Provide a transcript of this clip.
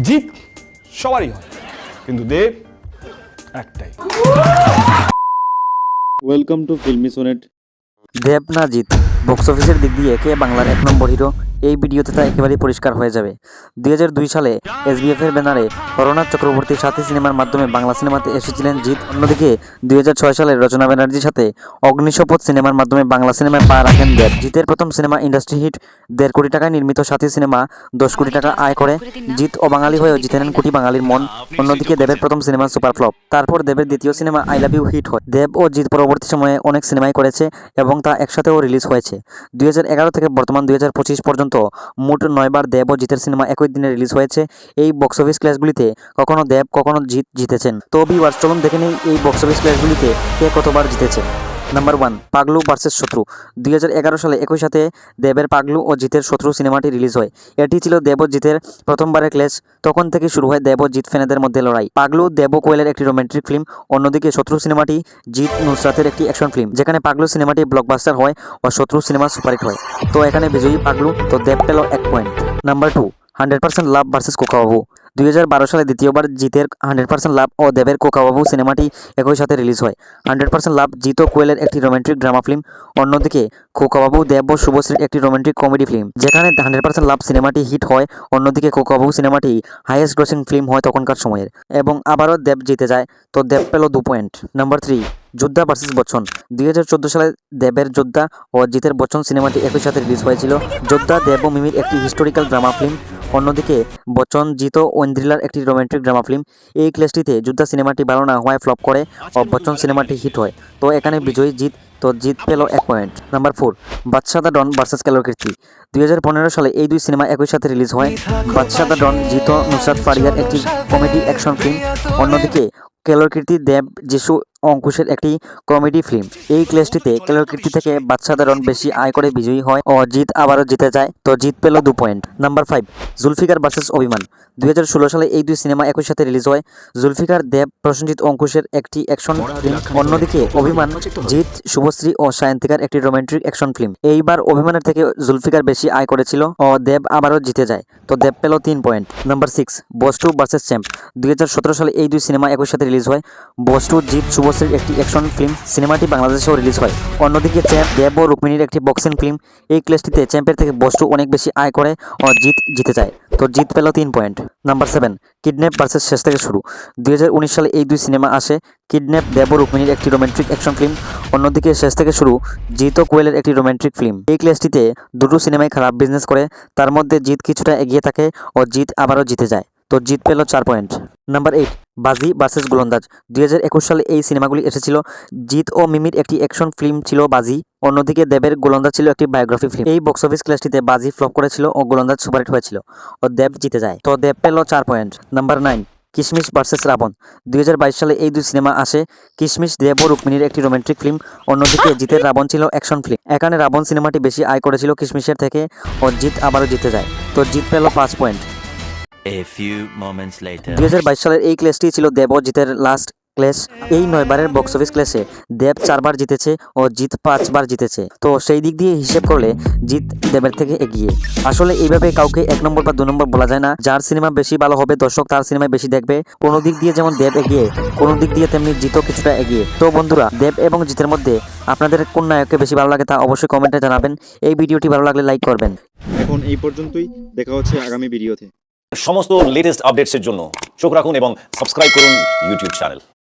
জিত সবারই হয়। কিন্তু দেব একটাই। Welcome to Filmy Sonnet Dev না জিত। বক্স অফিসের দিক দিয়ে কে বাংলার এক নম্বর হিরো। এই ভিডিওতে তা একেবারেই পরিষ্কার হয়ে যাবে। দুই হাজার দুই সালে এসবিএফ এর ব্যানারে করোনাথ চক্রবর্তীর সাথী সিনেমার মাধ্যমে বাংলা সিনেমাতে এসেছিলেন জিৎ। অন্যদিকে দুই হাজার ছয় সালে রচনা ব্যানার্জির সাথে অগ্নিশপথ সিনেমার মাধ্যমে বাংলা সিনেমায় পা রাখেন দেব। জিতের প্রথম সিনেমা ইন্ডাস্ট্রি হিট দেড় কোটি টাকায় নির্মিত সাথী সিনেমা দশ কোটি টাকা আয় করে। জিৎ ও বাঙালি হয়েও জিতে নেন কোটি বাঙালির মন। অন্যদিকে দেবের প্রথম সিনেমা সুপার ফ্লপ। তারপর দেবের দ্বিতীয় cinema I Love You hit হয়। দেব ও জিৎ পরবর্তী সময়ে অনেক সিনেমাই করেছে এবং তা একসাথেও রিলিজ হয়েছে। দুই হাজার এগারো থেকে বর্তমান দুই হাজার পঁচিশ পর্যন্ত মোট নয়বার দেব ও জিতের সিনেমা একই দিনে রিলিজ হয়েছে। এই বক্স অফিস ক্লাসগুলিতে কখনো দেব, কখনো জিত জিতেছেন। তো বিবার চলুন দেখে নেই এই বক্স অফিস ক্লাসগুলিতে কে কতবার জিতেছে। নাম্বার ওয়ান পাগলু ভার্সেস শত্রু। দুই হাজার এগারো সালে একই সাথে দেবের পাগলু ও জিতের শত্রু সিনেমাটি রিলিজ হয়। এটি ছিল দেব জিতের প্রথমবারের ক্লেশ তখন থেকে শুরু হয় দেব জিৎ ফ্যানেদের মধ্যে লড়াই। পাগলু দেব কোয়েলের একটি রোমান্টিক ফিল্ম অন্যদিকে শত্রু সিনেমাটি জিৎ নুসরাতের একটি অ্যাকশন ফিল্ম যেখানে পাগলু সিনেমাটি ব্লকবাস্টার হয় ও শত্রু সিনেমা সুপারহিট হয়। তো এখানে বিজয়ী পাগলু, তো দেব পেল এক point number two hundred percent লাভ ভার্সেস কোকাবাবু। দুই হাজার বারো সালে দ্বিতীয়বার জিতের হান্ড্রেড পার্সেন্ট লাভ ও দেবের কোকাবাবু সিনেমাটি একই সাথে রিলিজ হয়। হান্ড্রেড পার্সেন্ট লাভ জিত কোয়েলের একটি রোমান্টিক ড্রামা ফিল্ম, অন্যদিকে কোকাবাবু দেব ও শুভশ্রীর একটি রোমান্টিক কমেডি ফিল্ম, যেখানে হান্ড্রেড পার্সেন্ট লাভ সিনেমাটি হিট হয়, অন্যদিকে কোকাবাবু সিনেমাটি হাইয়েস্ট গ্রসিং ফিল্ম হয় তখনকার সময়ের। এবং আবারও দেব জিতে যায়, তো দেব পেল দু পয়েন্ট। নাম্বার থ্রি, যোদ্ধা ভার্সেস বচ্চন। দুই হাজার চোদ্দ সালে দেবের যোদ্ধা ও জিতের বচ্চন সিনেমাটি একই সাথে রিলিজ হয়েছিল। যোদ্ধা দেব ও মিমির একটি হিস্টোরিক্যাল ড্রামা ফিল্ম অন্যদিকে, বচ্চন জিত ও ঐন্দ্রিলার একটি রোমান্টিক ড্রামা ফিল্ম। এই ক্লেশটিতে যোদ্ধা সিনেমাটি ভালো না হওয়ায় ফ্লপ করে ও বচ্চন সিনেমাটি হিট হয়। তো এখানে বিজয়ী জিত, তো জিত পেল এক point. Number four, Badsha the Don versus Kelor Kirti দুই হাজার পনেরো সালে এই দুই সিনেমা একই সাথে রিলিজ হয়। বাদশাদা ডন, জিত, নুসরাত ফারিয়ার একটি কমেডি অ্যাকশন ফিল্ম। অন্যদিকে কেলোর কীর্তি দেব, যিশু অঙ্কুশের একটি কমেডি ফিল্ম। এই ক্লেশটিতে কেলোর কীর্তি থেকে বাদশাদারণ বেশি আয় করে বিজয়ী হয় ও জিত আবারও জিতে যায়। তো জিত পেল দু point. Number five, Zulfiqar versus Abhimaan. দুই হাজার ষোলো সালে এই দুই সিনেমা একই সাথে রিলিজ হয়। জুলফিকার দেব প্রসেনজিৎ অঙ্কুশের একটি অ্যাকশন ফিল্ম অন্যদিকে অভিমান জিৎ শুভশ্রী ও সায়ন্তিকার একটি রোমান্টিক অ্যাকশন ফিল্ম। এইবার অভিমানের থেকে জুলফিকার বেশি আয় করেছিল ও দেব আবারও জিতে যায়। তো দেব পেল তিন point. Number six বস্টু versus champ. দুই হাজার সতেরো সালে এই দুই সিনেমা একই সাথে রিলিজ হয়। বস্টু জিৎ শুভশ্রীর একটি অ্যাকশন ফিল্ম সিনেমাটি বাংলাদেশেও রিলিজ হয়। অন্যদিকে চ্যাম্প দেব ও রুক্মিণীর একটি বক্সিং ফিল্ম। এই ক্লেশটিতে চ্যাম্পের থেকে বস্টু অনেক বেশি আয় করে ও জিত জিতে যায়। তো জিত পেল তিন point. Number seven, Kidnap versus Shesh Theke Shuru. দুই হাজার উনিশ সালে এই দুই সিনেমা আসে। কিডন্যাপ দেব রুক্মিণীর একটি রোমান্টিক অ্যাকশন ফিল্ম অন্যদিকে শেষ থেকে শুরু, জিত কোয়েলের একটি রোমান্টিক ফিল্ম এই ক্লেশটিতে দুটো সিনেমাই খারাপ বিজনেস করে। তার মধ্যে জিত কিছুটা এগিয়ে থাকে ও জিত আবারও জিতে যায়। তো জিত পেল চার point. Number eight, Baazi versus Golondaaj. দুই সালে এই সিনেমাগুলি এসেছিল। জিত ও মিমির একটি অ্যাকশন ফিল্ম ছিল বাজি। অন্যদিকে দেবের গোলন্দাজ ছিল একটি বায়োগ্রাফি ফিল্ম এই বক্স অফিস ক্লাসটিতে বাজি ফ্লপ করেছিল ও গোলন্দাজ সুপারহিট হয়েছিল ও দেব জিতে যায়। তো দেব পেল চার পয়েন্ট নাম্বার নাইন কিশমিশ ভার্সেস রাবণ। দুই সালে এই দুই সিনেমা আসে। কিশমিশ দেব ও রুক্মিণীর একটি রোমান্টিক ফিল্ম অন্যদিকে জিতের রাবণ ছিল অ্যাকশন ফিল্ম এখানে রাবণ সিনেমাটি বেশি আয় করেছিল কিশমিশের থেকে ও জিত আবারও জিতে যায়। তো জিত পেল পাঁচ পয়েন্ট. দুই হাজার বাইশ সালের এই ক্লেসটি ছিল দেব ও জিতের লাস্ট ক্লেস এই নয়বারের বক্স অফিস ক্লেসে দেব চারবার জিতেছে ও জিত পাঁচবার জিতেছে। তো সেই দিক দিয়ে হিসেব করলে জিত দেবের থেকে এগিয়ে। আসলে এইভাবে কাউকে এক নম্বর বা দু নম্বর বলা যায় না। যার সিনেমা বেশি ভালো হবে দর্শক তার সিনেমায় বেশি দেখবে। কোনো দিক দিয়ে যেমন দেব এগিয়ে কোনো দিক দিয়ে তেমনি জিতও কিছুটা এগিয়ে। তো বন্ধুরা দেব এবং জিতের মধ্যে আপনাদের কোন নায়ককে বেশি ভালো লাগে তা অবশ্যই কমেন্টে জানাবেন। এই ভিডিওটি ভালো লাগলে লাইক করবেন। এখন এই পর্যন্তই। দেখা হচ্ছে আগামী ভিডিওতে। সমস্ত লেটেস্ট আপডেটসের জন্য। চোখ রাখুন এবং সাবস্ক্রাইব করুন ইউটিউব চ্যানেল